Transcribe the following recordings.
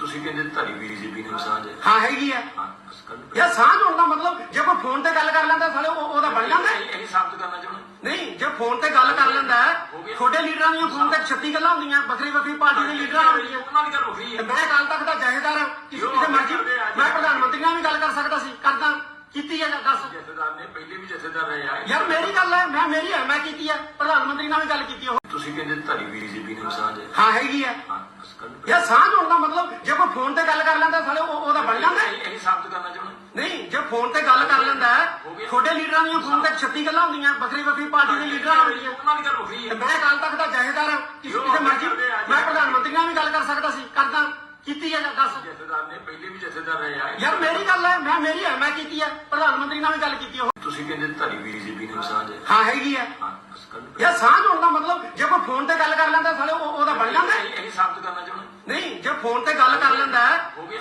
ਤੁਸੀਂ ਕਹਿੰਦੇ ਧਰੀ ਬੀਜੇਪੀ ਨਾਲ ਸਾਂਝ। ਹੈ ਹਾਂ ਹੈਗੀ ਆ। ਹਾਂ ਬਸ। ਯਾਰ ਸਾਂਝ ਹੋਣ ਦਾ ਮਤਲਬ ਜੇ ਕੋਈ ਫੋਨ ਤੇ ਗੱਲ ਕਰ ਲੈਂਦਾ ਸਾਲੇ ਉਹ ਉਹਦਾ ਬਣ ਜਾਂਦਾ। ਇਹੀ ਇਹੀ ਸਾਬਤ ਕਰਨਾ ਚਾਹੁੰਦਾ। ਨਹੀਂ ਜੇ ਫੋਨ ਤੇ ਗੱਲ ਕਰ ਲੈਂਦਾ ਛੋਟੇ ਲੀਡਰਾਂ ਦੀਆਂ ਫੋਨ ਤੇ 36 ਗੱਲਾਂ ਹੁੰਦੀਆਂ ਵੱਖਰੀ ਵੱਖਰੀ ਪਾਰਟੀ ਦੇ ਲੀਡਰਾਂ ਨਾਲ ਹੁੰਦੀਆਂ। ਉਹਨਾਂ ਦੀ ਗੱਲ ਹੋ ਰਹੀ ਤੇ ਹੈ ਮੈਂ ਕੱਲ ਤੱਕ ਦਾ ਜਹੇਦਾਰ ਹਾਂ ਕਿਸੇ ਕਿਸੇ ਮਰਜ਼ੀ ਮੈਂ ਪ੍ਰਧਾਨ ਮੰਤਰੀ ਨਾਲ ਵੀ ਗੱਲ ਕਰ ਸਕਦਾ ਸੀ ਕਰਦਾ। ਕੀਤੀ ਹੈ ਜਾਂ ਦੱਸ। ਜਥੇਦਾਰ ਨੇ ਪਹਿਲੇ ਵੀ ਜਥੇਦਾਰ ਰਹੇ ਆ। ਯਾਰ ਮੇਰੀ ਗੱਲ ਹੈ ਮੈਂ ਮੇਰੀ ਹੈ ਮੈਂ ਕੀਤੀ ਹੈ। ਪ੍ਰਧਾਨ ਮੰਤਰੀ ਨਾਲ ਵੀ ਗੱਲ ਕੀਤੀ ਉਹ ਤੁਸੀਂ ਕਹਿੰਦੇ ਧਰੀ ਬੀਜੇਪੀ ਨਾਲ ਸਾਂਝ। ਹੈ ਹਾਂ ਹੈਗੀ ਆ ਹਾਂ। ਲਓ। ਯਾਰ ਸਾਂਝ ਹੋਣ ਦਾ ਮਤਲਬ ਜੇ ਕੋਈ ਫੋਨ ਤੇ ਗੱਲ ਕਰ ਲੈਂਦਾ ਸਾਲੇ ਉਹ ਉਹਦਾ ਬਣ ਜਾਂਦਾ? ਇਹੀ ਇਹੀ ਸਾਬਤ ਕਰਨਾ ਚਾਹੁੰਦਾ। ਨਹੀਂ ਜੇ ਫੋਨ ਤੇ ਗੱਲ ਕਰ ਲੈਂਦਾ ਛੋਟੇ ਲੀਡਰਾਂ ਦੀਆਂ ਫੋਨ ਤੇ 36 ਗੱਲਾਂ ਹੁੰਦੀਆਂ ਵੱਖਰੀ ਵੱਖਰੀ ਪਾਰਟੀ ਦੇ ਲੀਡਰਾਂ ਨਾਲ ਹੁੰਦੀਆਂ। ਉਹਨਾਂ ਦੀ ਗੱਲ ਹੋ ਰਹੀ ਤੇ ਹੈ ਮੈਂ ਕੱਲ ਤੱਕ ਦਾ ਜਹੇਦਾਰ ਹਾਂ ਕਿਸੇ ਕਿਸੇ ਮਰਜ਼ੀ ਮੈਂ ਪ੍ਰਧਾਨ ਮੰਤਰੀ ਨਾਲ ਵੀ ਗੱਲ ਕਰ ਸਕਦਾ ਸੀ ਕਰਦਾ। ਕੀਤੀ ਹੈ ਜਾਂ ਦੱਸ। ਜਥੇਦਾਰ ਨੇ ਪਹਿਲੇ ਵੀ ਜਥੇਦਾਰ ਰਹੇ ਆ। ਯਾਰ ਮੇਰੀ ਗੱਲ ਹੈ ਮੈਂ ਮੇਰੀ ਹੈ ਮੈਂ ਕੀਤੀ ਹੈ। ਪ੍ਰਧਾਨ ਮੰਤਰੀ ਨਾਲ ਵੀ ਗੱਲ ਕੀਤੀ ਉਹ। ਤੁਸੀਂ ਕਹਿੰਦੇ ਧਰੀ ਬੀਜੇਪੀ ਨਾਲ ਸਾਂਝ ਹੈ। ਹਾਂ ਹੈਗੀ ਹਾਂ। ਬਸ ਲਓ। ਯਾਰ ਸਾਂਝ ਹੋਣ ਦਾ ਮਤਲਬ ਜੇ ਕੋਈ ਫੋਨ ਤੇ ਗੱਲ ਕਰ ਲੈਂਦਾ ਸਾਲੇ ਉਹ ਉਹਦਾ ਬਣ ਜਾਂਦਾ ਇਹੀ ਇਹੀ ਸਾਬਤ ਕਰਨਾ ਨਹੀਂ ਜੇ ਫੋਨ ਤੇ ਗੱਲ ਕਰ ਲੈਂਦਾ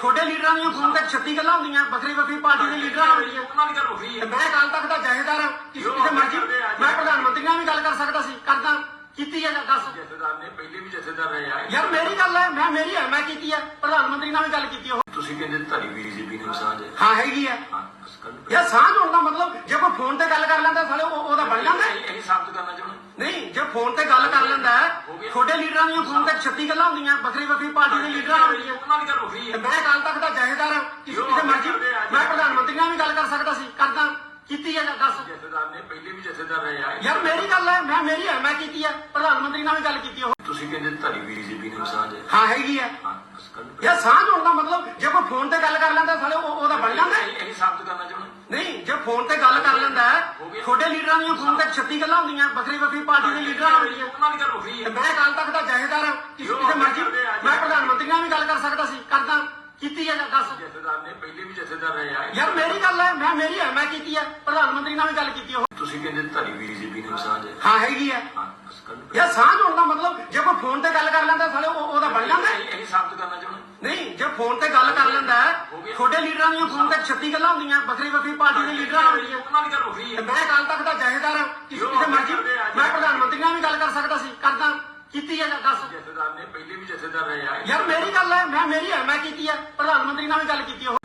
ਛੋਟੇ ਲੀਡਰਾਂ ਦੀਆਂ ਫੋਨ ਤੇ 36 ਗੱਲਾਂ ਹੁੰਦੀਆਂ ਵੱਖਰੀ ਵੱਖਰੀ ਪਾਰਟੀ ਦੇ ਲੀਡਰਾਂ ਨਾਲ। ਹੁੰਦੀਆਂ ਉਹਨਾਂ ਦੀ ਗੱਲ ਹੋ ਰਹੀ ਤੇ ਹੈ ਮੈਂ ਕੱਲ ਤੱਕ ਦਾ ਜਹੇਦਾਰ ਹਾਂ। ਕਿਸੇ ਕਿਸੇ ਮਰਜ਼ੀ ਮੈਂ ਪ੍ਰਧਾਨ ਮੰਤਰੀ ਨਾਲ ਵੀ ਗੱਲ ਕਰ ਸਕਦਾ ਸੀ। ਕਰਦਾ। ਕੀਤੀ ਹੈ ਦੱਸ। ਜਥੇਦਾਰ ਨੇ ਪਹਿਲੇ ਵੀ ਜਥੇਦਾਰ ਰਹੇ ਆ। ਯਾਰ ਮੇਰੀ ਗੱਲ ਹੈ। ਮੈਂ ਮੇਰੀ ਹੈ। ਮੈਂ ਕੀਤੀ ਹੈ। ਪ੍ਰਧਾਨ ਮੰਤਰੀ ਨਾਲ ਵੀ ਗੱਲ ਕੀਤੀ ਉਹ ਤੁਸੀਂ ਕਹਿੰਦੇ ਬੀਜੇਪੀ ਸਾਂਝ ਹੈ। ਹਾਂ ਹੈਗੀ ਆ ਹਾਂ। ਯਾਰ ਸਾਂਝ ਹੋਣ ਦਾ ਮਤਲਬ ਜੇ ਕੋਈ ਫੋਨ ਤੇ ਗੱਲ ਕਰ ਲੈਂਦਾ ਸਾਲੇ ਉਹ ਉਹਦਾ ਬਣ ਜਾਂਦਾ। ਇਹੀ ਸਾਬਤ ਕਰਨਾ ਫੋਨ ਤੇ ਗੱਲ ਕਰ ਲੈਂਦਾ ਛੋਟੇ ਲੀਡਰਾਂ ਦੀਆਂ ਫੋਨ ਤੇ 36 ਗੱਲਾਂ ਹੁੰਦੀਆਂ ਵੱਖਰੀ ਵੱਖਰੀ ਪਾਰਟੀ ਦੇ ਲੀਡਰਾਂ ਨਾਲ। ਹੁੰਦੀਆਂ ਉਹਨਾਂ ਦੀ ਗੱਲ ਹੋ ਰਹੀ ਤੇ ਹੈ ਮੈਂ ਕੱਲ ਤੱਕ ਦਾ ਜਹੇਦਾਰ ਹਾਂ ਕਿਸੇ ਕਿਸੇ ਮਰਜ਼ੀ ਮੈਂ ਪ੍ਰਧਾਨ ਮੰਤਰੀ ਨਾਲ ਵੀ ਗੱਲ ਕਰ ਸਕਦਾ ਸੀ ਕਰਦਾ। ਕੀਤੀ ਹੈ ਦੱਸ। ਜਥੇਦਾਰ ਨੇ ਪਹਿਲੇ ਵੀ ਜਥੇਦਾਰ ਰਹੇ ਆ। ਯਾਰ ਮੇਰੀ ਗੱਲ ਹੈ ਮੈਂ ਮੇਰੀ ਹੈ ਮੈਂ ਕੀਤੀ ਹੈ। ਪ੍ਰਧਾਨ ਮੰਤਰੀ ਨਾਲ ਵੀ ਗੱਲ ਕੀਤੀ ਉਹ। ਤੁਸੀਂ ਕਹਿੰਦੇ ਧਰੀ ਬੀਜੇਪੀ ਨਾਲ ਸਾਂਝ ਹੈ। ਹਾਂ ਹੈਗੀ ਹਾਂ। ਯਾਰ ਸਾਂਝ ਹੋਣ ਦਾ ਮਤਲਬ ਜੇ ਕੋਈ ਫੋਨ ਤੇ ਗੱਲ ਕਰ ਲੈਂਦਾ ਸਾਲੇ ਉਹ ਉਹਦਾ ਬਣ ਜਾਂਦਾ। ਇਹੀ ਸਾਬਤ ਕਰਨਾ ਚਾਹੁੰਦਾ ਨਹੀਂ ਜੇ ਫੋਨ ਤੇ ਗੱਲ ਕਰ ਲੈਂਦਾ ਛੋਟੇ ਲੀਡਰਾਂ ਦੀਆਂ ਫੋਨ ਤੇ 36 ਗੱਲਾਂ ਹੁੰਦੀਆਂ ਵੱਖਰੀ ਵੱਖਰੀ ਪਾਰਟੀ ਦੇ ਲੀਡਰਾਂ ਨਾਲ ਹੁੰਦੀਆਂ ਉਹਨਾਂ ਦੀ ਗੱਲ ਹੋ ਰਹੀ ਤੇ ਹੈ ਮੈਂ ਕੱਲ ਤੱਕ ਦਾ ਜਹੇਦਾਰ ਹਾਂ ਕਿਸੇ ਕਿਸੇ ਮਰਜ਼ੀ ਮੈਂ ਪ੍ਰਧਾਨ ਮੰਤਰੀ ਨਾਲ ਵੀ ਗੱਲ ਕਰ ਸਕਦਾ ਸੀ ਕਰਦਾ ਕੀਤੀ ਹੈ ਜਾਂ ਦੱਸ ਜਥੇਦਾਰ ਨੇ ਜਥੇਦਾਰ ਰਹੇ ਆ। ਯਾਰ ਮੇਰੀ ਗੱਲ ਹੈ ਮੈਂ ਮੇਰੀ ਹੈ ਮੈਂ ਕੀਤੀ ਹੈ। ਪ੍ਰਧਾਨ ਮੰਤਰੀ ਨਾਲ ਵੀ ਗੱਲ ਕੀਤੀ ਉਹ ਤੁਸੀਂ ਕਹਿੰਦੇ ਧਰੀ ਬੀਜੇਪੀ ਨਾਲ ਸਾਂਝ। ਹੈ ਹਾਂ ਹੈਗੀ ਆ ਹਾਂ ਬਸ ਕਰ। ਯਾਰ ਸਾਂਝ ਹੋਣ ਦਾ ਮਤਲਬ ਜੇ ਕੋਈ ਫੋਨ ਤੇ ਗੱਲ ਕਰ ਲੈਂਦਾ ਸਾਲੇ ਉਹ ਉਹਦਾ ਬਣ ਜਾਂਦਾ। ਇਹੀ ਸਾਬਤ ਕਰਨਾ ਚਾਹੁੰਦਾ। ਨਹੀਂ ਜੇ ਫੋਨ ਤੇ ਗੱਲ ਕਰ ਲੈਂਦਾ ਛੋਟੇ ਲੀਡਰਾਂ ਦੀਆਂ ਫੋਨ ਤੇ 36 ਗੱਲਾਂ ਹੁੰਦੀਆਂ ਵੱਖਰੀ ਵੱਖਰੀ ਪਾਰਟੀ ਦੇ ਲੀਡਰਾਂ ਨਾਲ ਹੁੰਦੀਆਂ। ਉਹਨਾਂ ਦੀ ਗੱਲ ਹੋ ਤੇ ਹੈ। ਮੈਂ ਕੱਲ ਤੱਕ ਦਾ ਜਹੇਦਾਰ ਹਾਂ ਕਿਸੇ ਕਿਸੇ ਮਰਜ਼ੀ ਮੈਂ ਪ੍ਰਧਾਨ ਮੰਤਰੀ ਨਾਲ ਵੀ ਗੱਲ ਕਰ ਸਕਦਾ ਸੀ ਕਰਦਾ ਕੀਤੀ ਹੈ ਜਾਂ ਦੱਸ। ਜਥੇਦਾਰ ਨੇ ਪਹਿਲੇ ਵੀ ਜਥੇਦਾਰ ਰਹੇ ਆ। ਯਾਰ ਮੇਰੀ ਗੱਲ ਹੈ ਮੈਂ ਮੇਰੀ ਹੈ ਮੈਂ ਕੀਤੀ ਹੈ। ਪ੍ਰਧਾਨ ਮੰਤਰੀ ਨਾਲ ਵੀ ਗੱਲ ਕੀਤੀ ਉਹ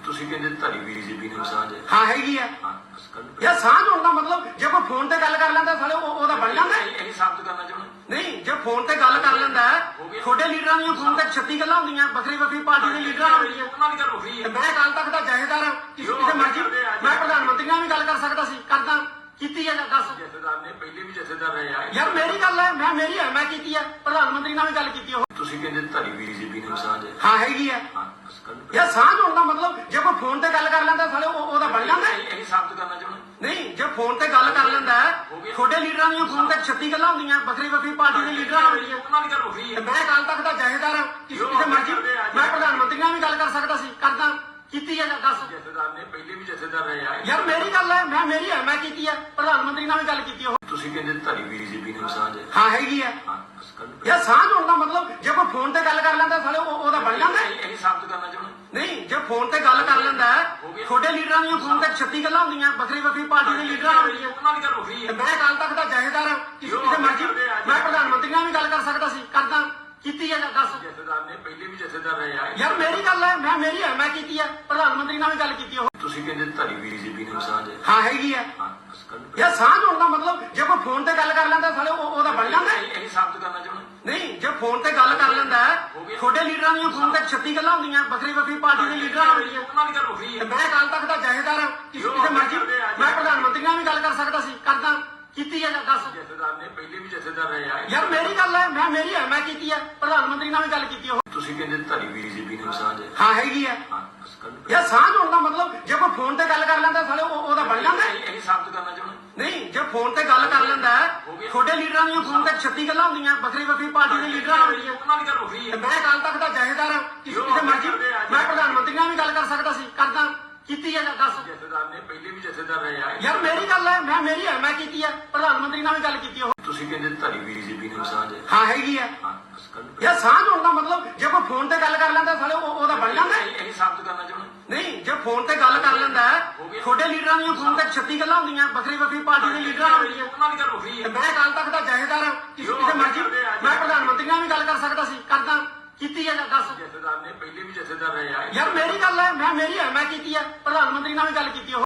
ਬੀਜੇਪੀ ਸਾਂਝ ਹੈ। ਹਾਂ ਹੈਗੀ ਆ। ਹਾਂ ਬਸ। ਯਾਰ ਸਾਂਝ ਹੋਣ ਦਾ ਮਤਲਬ ਜੇ ਕੋਈ ਫੋਨ ਤੇ ਗੱਲ ਕਰ ਲੈਂਦਾ ਸਾਲੇ ਉਹ ਉਹਦਾ ਬਣ ਜਾਂਦਾ। ਇਹੀ ਇਹੀ ਸਾਬਤ ਕਰਨਾ ਚਾਹੁੰਦਾ ਨਹੀਂ ਜੇ ਫੋਨ ਤੇ ਗੱਲ ਕਰ ਲੈਂਦਾ ਛੋਟੇ ਲੀਡਰਾਂ ਦੀਆਂ ਫੋਨ ਤੇ 36 ਗੱਲਾਂ ਹੁੰਦੀਆਂ ਵੱਖਰੀ ਵੱਖਰੀ ਪਾਰਟੀ ਦੇ ਲੀਡਰਾਂ ਨਾਲ ਹੁੰਦੀਆਂ। ਉਹਨਾਂ ਦੀ ਗੱਲ ਹੋ ਰਹੀ ਤੇ ਹੈ ਮੈਂ ਕੱਲ ਤੱਕ ਦਾ ਜਹੇਦਾਰ ਹਾਂ। ਕਿਸੇ ਕਿਸੇ ਮਰਜ਼ੀ ਮੈਂ ਪ੍ਰਧਾਨ ਮੰਤਰੀ ਨਾਲ ਵੀ ਗੱਲ ਕਰ ਸਕਦਾ ਸੀ। ਕਰਦਾ। ਕੀਤੀ ਹੈ ਜਾਂ ਦੱਸ। ਜਥੇਦਾਰ ਨੇ ਪਹਿਲੇ ਵੀ ਜਥੇਦਾਰ ਰਹੇ ਆ। ਯਾਰ ਮੇਰੀ ਗੱਲ ਹੈ ਮੈਂ ਮੇਰੀ ਹੈ ਮੈਂ ਕੀਤੀ ਹੈ ਪ੍ਰਧਾਨ ਮੰਤਰੀ ਨਾਲ ਵੀ ਗੱਲ ਕੀਤੀ ਉਹ ਤੁਸੀਂ ਕਹਿੰਦੇ ਧਰੀ ਬੀਜੇਪੀ ਨਾਲ ਸਾਂਝ ਹੈ। ਹਾਂ ਹੈਗੀ ਆ। ਹਾਂ। ਯਾਰ ਸਾਂਝ ਹੋਣ ਦਾ ਮਤਲਬ ਜੇ ਕੋਈ ਫੋਨ ਤੇ ਗੱਲ ਕਰ ਲੈਂਦਾ ਸਾਲੇ ਉਹ ਉਹਦਾ ਬਣ ਜਾਂਦਾ? ਇਹੀ ਇਹੀ ਸਾਬਤ ਕਰਨਾ ਚਾਹੁੰਦਾ ਨਹੀਂ ਜੇ ਫੋਨ ਤੇ ਗੱਲ ਕਰ ਲੈਂਦਾ ਛੋਟੇ ਲੀਡਰਾਂ ਦੀਆਂ ਫੋਨ ਤੇ 36 ਗੱਲਾਂ ਹੁੰਦੀਆਂ ਵੱਖਰੀ ਵੱਖਰੀ ਪਾਰਟੀ ਦੇ ਲੀਡਰਾਂ ਨਾਲ ਹੁੰਦੀਆਂ। ਉਹਨਾਂ ਦੀ ਗੱਲ ਹੋ ਤੇ ਹੈ ਮੈਂ ਕੱਲ ਤੱਕ ਦਾ ਜਹੇਦਾਰ ਹਾਂ ਕਿਸੇ ਕਿਸੇ ਮਰਜ਼ੀ ਮੈਂ ਪ੍ਰਧਾਨ ਮੰਤਰੀ ਨਾਲ ਵੀ ਗੱਲ ਕਰ ਸਕਦਾ ਸੀ ਕਰਦਾ। ਕੀਤੀ ਹੈ ਜਾਂ ਦੱਸ? ਜਥੇਦਾਰ ਨੇ ਪਹਿਲੇ ਵੀ ਜਥੇਦਾਰ ਰਹੇ ਆ। ਯਾਰ ਮੇਰੀ ਗੱਲ ਹੈ ਮੈਂ ਮੇਰੀ ਹੈ ਮੈਂ ਕੀਤੀ ਹੈ ਪ੍ਰਧਾਨ ਮੰਤਰੀ ਨਾਲ ਵੀ ਗੱਲ ਕੀਤੀ ਉਹ। ਤੁਸੀਂ ਕਹਿੰਦੇ ਧਰੀ ਬੀਜੇਪੀ ਨਾਲ ਸਾਂਝ ਹੈ ਹਾਂ ਹੈਗੀ ਹਾਂ ਬਸ ਲਓ। ਯਾਰ ਸਾਂਝ ਹੋਣ ਦਾ ਮਤਲਬ ਜੇ ਕੋਈ ਫੋਨ ਤੇ ਗੱਲ ਕਰ ਲੈਂਦਾ ਸਾਲੇ ਉਹ ਉਹਦਾ ਬਣ ਫੋਨ ਤੇ ਗੱਲ ਕਰ ਲੈਂਦਾ ਛੋਟੇ ਲੀਡਰਾਂ ਦੀਆਂ ਫੋਨ ਤੇ 36 ਗੱਲਾਂ ਹੁੰਦੀਆਂ ਵੱਖਰੀ ਵੱਖਰੀ ਪਾਰਟੀ ਦੇ ਲੀਡਰਾਂ ਨਾਲ। ਹੁੰਦੀਆਂ ਉਹਨਾਂ ਦੀ ਗੱਲ ਹੋ ਤੇ ਹੈ ਮੈਂ ਕੱਲ ਤੱਕ ਦਾ ਜਹੇਦਾਰ ਹਾਂ। ਕਿਸੇ ਕਿਸੇ ਮਰਜ਼ੀ ਮੈਂ ਪ੍ਰਧਾਨ ਮੰਤਰੀ ਨਾਲ ਵੀ ਗੱਲ ਕਰ ਸਕਦਾ ਸੀ। ਕਰਦਾ। ਕੀਤੀ ਹੈ ਦੱਸ। ਜਥੇਦਾਰ ਨੇ ਪਹਿਲੇ ਵੀ ਜਥੇਦਾਰ ਰਹੇ ਆ। ਯਾਰ ਮੇਰੀ ਗੱਲ ਹੈ ਮੈਂ ਮੇਰੀ ਹੈ ਮੈਂ ਕੀਤੀ ਹੈ। ਪ੍ਰਧਾਨ ਮੰਤਰੀ ਨਾਲ ਵੀ ਗੱਲ ਕੀਤੀ ਉਹ। ਤੁਸੀਂ ਕਹਿੰਦੇ ਧਰੀ ਬੀਜੇਪੀ ਨਾਲ ਸਾਂਝ। ਹੈ ਹਾਂ। ਹੈਗੀ ਹਾਂ। ਯਾਰ ਸਾਂਝ ਹੋਣ ਦਾ ਮਤਲਬ ਜੇ ਕੋਈ ਫੋਨ ਤੇ ਗੱਲ ਕਰ ਲੈਂਦਾ ਸਾਲੇ ਉਹ ਉਹਦਾ ਬਣ ਜਾਂਦਾ। ਇਹੀ ਇਹੀ ਸਾਬਤ ਕਰਨਾ ਚਾਹੁੰਦਾ ਨਹੀਂ ਜੇ ਫੋਨ ਤੇ ਗੱਲ ਕਰ ਲੈਂਦਾ ਛੋਟੇ ਲੀਡਰਾਂ ਦੀਆਂ ਫੋਨ ਤੇ 36 ਗੱਲਾਂ ਹੁੰਦੀਆਂ ਵੱਖਰੀ ਵੱਖਰੀ ਪਾਰਟੀ ਦੇ ਲੀਡਰਾਂ ਨਾਲ। ਹੁੰਦੀਆਂ ਉਹਨਾਂ ਦੀ ਗੱਲ ਹੋ ਤੇ ਹੈ ਮੈਂ ਕੱਲ ਤੱਕ ਦਾ ਜਹੇਦਾਰ ਹਾਂ ਕਿਸੇ ਕਿਸੇ ਮਰਜ਼ੀ ਮੈਂ ਪ੍ਰਧਾਨ ਮੰਤਰੀ ਨਾਲ ਵੀ ਗੱਲ ਕਰ ਸਕਦਾ ਸੀ ਕਰਦਾ। ਕੀਤੀ ਹੈ ਜਾਂ ਦੱਸ। ਜਥੇਦਾਰ ਨੇ ਪਹਿਲੇ ਵੀ ਜਥੇਦਾਰ ਰਹੇ ਆ। ਯਾਰ ਮੇਰੀ ਗੱਲ ਹੈ ਮੈਂ ਮੇਰੀ ਹੈ ਮੈਂ ਕੀਤੀ ਹੈ ਪ੍ਰਧਾਨ ਮੰਤਰੀ ਨਾਲ ਵੀ ਗੱਲ ਕੀਤੀ ਉਹ ਤੁਸੀਂ ਕਹਿੰਦੇ ਧਰੀ ਬੀਜੇਪੀ ਨਾਲ ਸਾਂਝ ਹੈ। ਹਾਂ ਹੈਗੀ ਹਾਂ। ਬਸ ਲਓ। ਯਾਰ ਸਾਂਝ ਹੋਣ ਦਾ ਮਤਲਬ ਜੇ ਕੋਈ ਫੋਨ ਤੇ ਗੱਲ ਕਰ ਲੈਂਦਾ ਸਾਲੇ ਉਹ ਉਹਦਾ ਬਣ ਜਾਂਦਾ। ਇਹੀ ਇਹੀ ਸਾਬਤ ਕਰਨਾ ਚਾਹੁੰਦਾ। ਨਹੀਂ ਜੇ ਫੋਨ ਤੇ ਗੱਲ ਕਰ ਲੈਂਦਾ ਛੋਟੇ ਲੀਡਰਾਂ ਦੀਆਂ ਫੋਨ ਤੇ 36 ਗੱਲਾਂ ਹੁੰਦੀਆਂ ਵੱਖਰੀ ਵੱਖਰੀ ਪਾਰਟੀ ਦੇ ਲੀਡਰਾਂ ਨਾਲ। ਹੁੰਦੀਆਂ ਉਹਨਾਂ ਦੀ ਗੱਲ ਤੇ ਹੈ ਮੈਂ ਕੱਲ ਤੱਕ ਦਾ ਜਹੇਦਾਰ ਹਾਂ। ਕਿਸੇ ਮਰਜ਼ੀ ਮੈਂ ਪ੍ਰਧਾਨ ਮੰਤਰੀ ਨਾਲ ਵੀ ਗੱਲ ਕਰ ਸਕਦਾ ਸੀ ਕਰਦਾ। ਕੀਤੀ ਹੈ ਜਾਂ ਦੱਸ ਜਥੇਦਾਰ ਨੇ ਪਹਿਲੇ ਵੀ ਜਥੇਦਾਰ ਰਹੇ ਆ। ਯਾਰ ਮੇਰੀ ਗੱਲ ਹੈ ਮੈਂ ਮੇਰੀ ਹੈ ਮੈਂ ਕੀਤੀ ਹੈ। ਪ੍ਰਧਾਨ ਮੰਤਰੀ ਨਾਲ ਵੀ ਗੱਲ ਕੀਤੀ ਉਹ ਤੁਸੀਂ ਕਹਿੰਦੇ ਧਰੀ ਬੀਜੇਪੀ ਨਾਲ ਸਾਂਝ। ਹੈ ਹਾਂ। ਹੈਗੀ ਹਾਂ। ਯਾਰ ਸਾਂਝ ਹੋਣ ਦਾ ਮਤਲਬ ਜੇ ਕੋਈ ਫੋਨ ਤੇ ਗੱਲ ਕਰ ਲੈਂਦਾ ਸਾਲੇ ਉਹ ਉਹਦਾ ਬਣ ਜਾਂਦਾ। ਇਹੀ ਸਾਬਤ ਕਰਨਾ ਚਾਹੁੰਦਾ। ਨਹੀਂ ਜੇ ਫੋਨ ਤੇ ਗੱਲ ਕਰ ਲੈਂਦਾ ਛੋਟੇ ਲੀਡਰਾਂ ਦੀਆਂ ਫੋਨ ਤੇ 36 ਗੱਲਾਂ ਹੁੰਦੀਆਂ ਵੱਖਰੀ ਵੱਖਰੀ ਪਾਰਟੀ ਦੇ ਲੀਡਰਾਂ ਨਾਲ ਉਹਨਾਂ ਦੀ ਗੱਲ ਹੋ ਰਹੀ ਹੈ। ਮੈਂ ਕੱਲ ਤੱਕ ਦਾ ਜਹੇਦਾਰ ਹਾਂ। ਕਿਸੇ ਕੀਤੀ ਹੈ ਦੱਸ? ਜਥੇਦਾਰ ਨੇ ਪਹਿਲੇ ਵੀ ਜਥੇਦਾਰ ਰਹੇ ਆ। ਯਾਰ ਮੇਰੀ ਗੱਲ ਹੈ ਮੈਂ ਮੇਰੀ ਹੈ ਮੈਂ ਕੀਤੀ ਹੈ ਪ੍ਰਧਾਨ ਮੰਤਰੀ ਨਾਲ ਵੀ ਗੱਲ ਕੀਤੀ ਹੈ